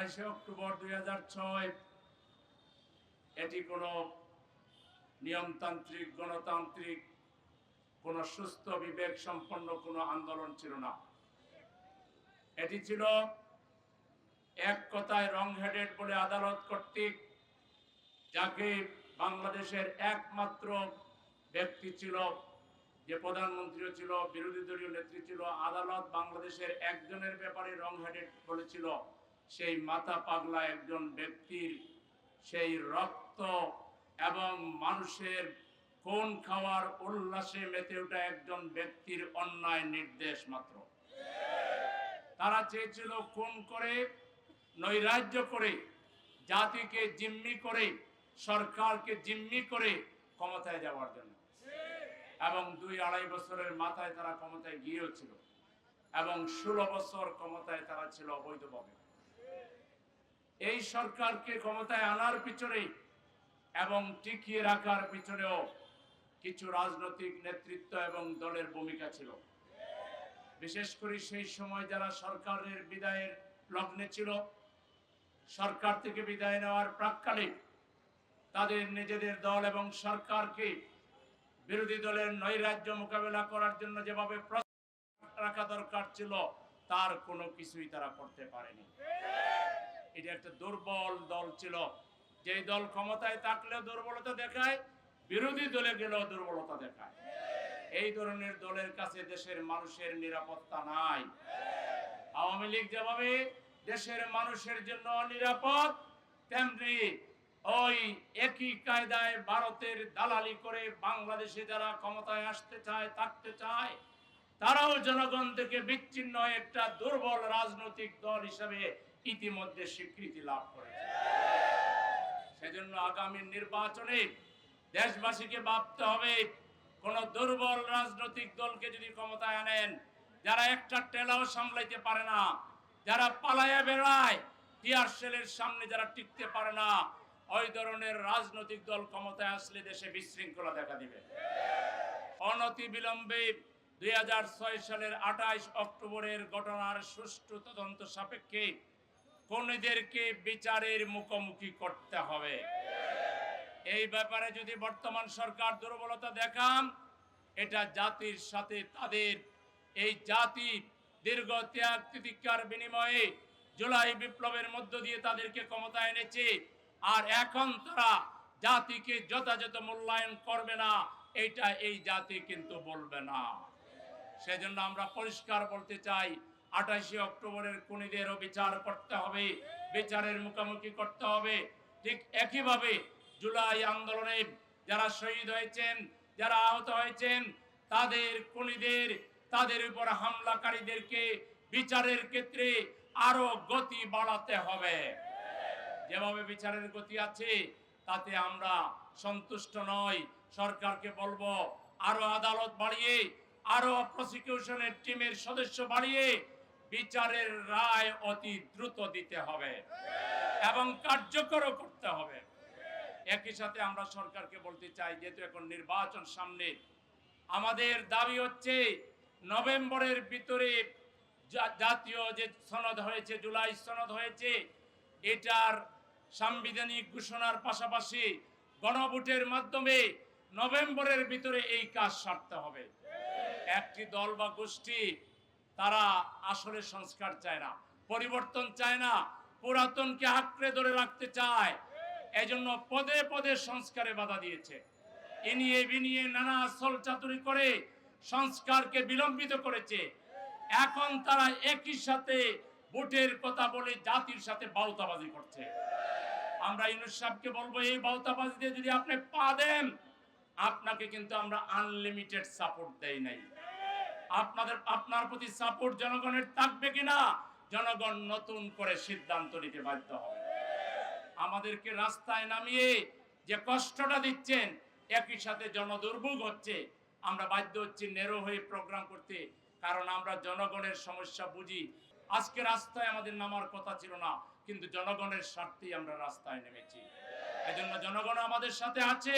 আঠাশে অক্টোবর দুই এটি কোনো নিয়মতান্ত্রিক, গণতান্ত্রিক, কোনো সুস্থ, বিবেক সম্পন্ন কোনো আন্দোলন ছিল না। এটি ছিল এক কথায় রং হেডেড বলে আদালত কর্তৃক, যাকে বাংলাদেশের একমাত্র ব্যক্তি ছিল, যে প্রধানমন্ত্রীও ছিল, বিরোধী দলীয় নেত্রী ছিল, আদালত বাংলাদেশের একজনের ব্যাপারে রং হেডেড বলেছিল। সেই মাথা পাগলা একজন ব্যক্তির সেই রক্ত এবং মানুষের কোন খাওয়ার উল্লাসে মেতে ওঠা একজন ব্যক্তির অন্যায় নির্দেশ মাত্র। তারা চেয়েছিল খুন করে, নৈরাজ্য করে, জাতিকে জিম্মি করে, সরকারকে জিম্মি করে ক্ষমতায় যাওয়ার জন্য। এবং দুই আড়াই বছরের মাথায় তারা ক্ষমতায় গিয়েও ছিল এবং ষোলো বছর ক্ষমতায় তারা ছিল অবৈধভাবে। এই সরকারকে ক্ষমতায় আনার পিছনে এবং টিকিয়ে রাখার পিছনেও কিছু রাজনৈতিক নেতৃত্ব এবং দলের ভূমিকা ছিল। বিশেষ করে সেই সময় যারা সরকারের বিদায়ের লগ্নে ছিল, সরকার থেকে বিদায় নেওয়ার প্রাককালে তাদের নিজেদের দল এবং সরকারকে বিরোধী দলের নৈরাজ্য মোকাবেলা করার জন্য যেভাবে প্রস্তুত রাখা দরকার ছিল, তার কোনো কিছুই তারা করতে পারেনি। এটা একটা দুর্বল দল ছিল। যে দল ক্ষমতায় থাকলেও দুর্বলতা দেখায়, বিরোধী দলে গেলেও দুর্বলতা দেখায়। এই ধরনের দলের কাছে দেশের মানুষের নিরাপত্তা নাই। আওয়ামী লীগ যেভাবে দেশের মানুষের জন্য নিরাপদ, তেমনি ওই একই কায়দায় ভারতের দালালি করে বাংলাদেশে যারা ক্ষমতায় আসতে চায়, থাকতে চায়, তারাও জনগণ থেকে বিচ্ছিন্ন একটা দুর্বল রাজনৈতিক দল হিসেবে ইতিমধ্যে স্বীকৃতি লাভ করেছে। সেজন্য আগামী নির্বাচনে দেশবাসীকে ভাবতে হবে, কোন দুর্বল রাজনৈতিক দলকে যদি ক্ষমতায় আনেন, যারা একটা টেলাও সামলাইতে পারে না, যারা পালায়া বেড়ায়, টিয়ার সেলের সামনে যারা টিকতে পারে না, ওই ধরনের রাজনৈতিক দল ক্ষমতায় আসলে দেশে বিশৃঙ্খলা দেখা দিবে। অনতি বিলম্বে দুই হাজার ছয় সালের আঠাইশ অক্টোবরের ঘটনার সুষ্ঠু তদন্ত সাপেক্ষে খুনিদেরকে বিচারের মুখোমুখি করতে হবে? এই ব্যাপারে যদি বর্তমান সরকার দুর্বলতা দেখান, এটা জাতির সাথে তাদের, এই জাতি দীর্ঘ ত্যাগ তিতিক্ষার বিনিময়ে জুলাই বিপ্লবের মধ্য দিয়ে তাদেরকে ক্ষমতা এনেছে। আর এখন তারা জাতিকে যথাযথ মূল্যায়ন করবে না, এটা এই জাতি কিন্তু বলবে না। সেজন্য আমরা পরিষ্কার বলতে চাই আঠাশে অক্টোবরের খুনিদেরও বিচার করতে হবে, বিচারের মুখোমুখি করতে হবে। ঠিক একইভাবে জুলাই আন্দোলনে যারা শহীদ হয়েছেন, যারা আহত হয়েছেন, তাদের খুনিদের, তাদের উপর হামলাকারীদেরকে বিচারের ক্ষেত্রে আরও গতি বাড়াতে হবে। যেভাবে বিচারের গতি আছে, তাতে আমরা সন্তুষ্ট নই। সরকারকে বলব, আরও আদালত বাড়িয়ে, আরও প্রসিকিউশনের টিমের সদস্য বাড়িয়ে বিচারের রায় অতি দ্রুত দিতে হবে এবং কার্যকরও করতে হবে। একই সাথে আমরা সরকারকে বলতে চাই, যেহেতু এখন নির্বাচন সামনে, আমাদের দাবি হচ্ছে নভেম্বরের ভিতরে জাতীয় যে সনদ হয়েছে, জুলাই সনদ হয়েছে, এটার সাংবিধানিক ঘোষণার পাশাপাশি গণভোটের মাধ্যমে নভেম্বরের ভিতরে এই কাজ সারতে হবে। একটি দল বা গোষ্ঠী তারা আসলে সংস্কার চায় না, পরিবর্তন চায় না, পুরাতনকে আঁকড়ে ধরে রাখতে চায়। এজন্য পদে পদে সংস্কারে বাধা দিয়েছে। ইনিয়ে বিনিয়ে নানা আসল চাতুরি করে সংস্কারকে বিলম্বিত করেছে। এখন তারা একই সাথে ভোটের কথা বলে জাতির সাথে বাউতাবাজি করছে। আমরা ইউনুস সাহেবকে বলব, এই বাউতাবাজি দিয়ে যদি আপনি পা দেন, আপনাকে কিন্তু আমরা আনলিমিটেড সাপোর্ট দেই নাই। আপনাদের, আপনার প্রতি সাপোর্ট জনগণের থাকবে কিনা? জনগণ নতুন করে সিদ্ধান্ত নিতে বাধ্য হবে। আমাদেরকে রাস্তায় নামিয়ে যে কষ্টটা দিচ্ছেন, একই সাথে জনদুর্ভোগ হচ্ছে। আমরা বাধ্য হচ্ছি, নেরো হয়ে প্রোগ্রাম করতে। কারণ আমরা জনগণের সমস্যা বুঝি। আজকে রাস্তায় আমাদের নামার কথা ছিল না, কিন্তু জনগণের স্বার্থেই আমরা রাস্তায় নেমেছি। এজন্য জনগণ আমাদের সাথে আছে।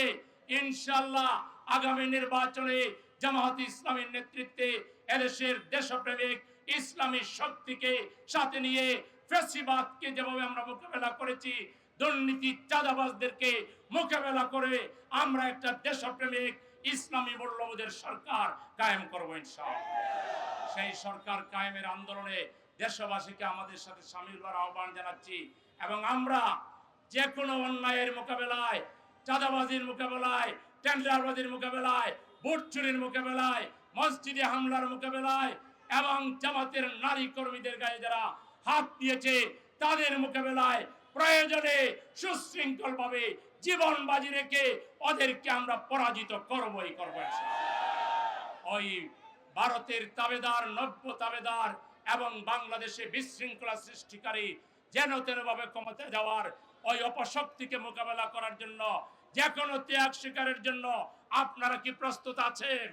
ইনশাল্লাহ আগামী নির্বাচনে জামাত ইসলামের নেতৃত্বে এদেশের দেশপ্রেমিক ইসলামী শক্তিকে সাথে নিয়ে ফেসিবাদকে যেভাবে আমরা মোকাবেলা করেছি, দুর্নীতি, চাঁদাবাজদেরকে মোকাবেলা করে আমরা একটা দেশপ্রেমিক ইসলামী মূল্যবোধের সরকার কায়েম করব ইনশাআল্লাহ। সেই সরকার কায়েমের আন্দোলনে দেশবাসীকে আমাদের সাথে সামিল হওয়ার আহ্বান জানাচ্ছি এবং আমরা যে কোনো অন্যায়ের মোকাবেলায়, চাঁদাবাজির মোকাবেলায়, টেন্ডারবাজির মোকাবেলায় ভোট চুরির মোকাবেলায়, মসজিদে হামলার মোকাবেলায় এবং জামাতের নারী কর্মীদের গায়ে যারা হাত দিয়েছে, তাদের মোকাবেলায় প্রয়োজনে সুশৃঙ্খল ভাবে জীবন বাজি রেখে ওদেরকে আমরা পরাজিত করবই, করব। ওই ভারতের তাবেদার, নব্য তাবেদার এবং বাংলাদেশে বিশৃঙ্খলা সৃষ্টিকারী যেন তেন ভাবে ক্ষমতা যাওয়ার ওই অপশক্তিকে মোকাবেলা করার জন্য যে কোনো ত্যাগ স্বীকারের জন্য আপনারা কি প্রস্তুত আছেন?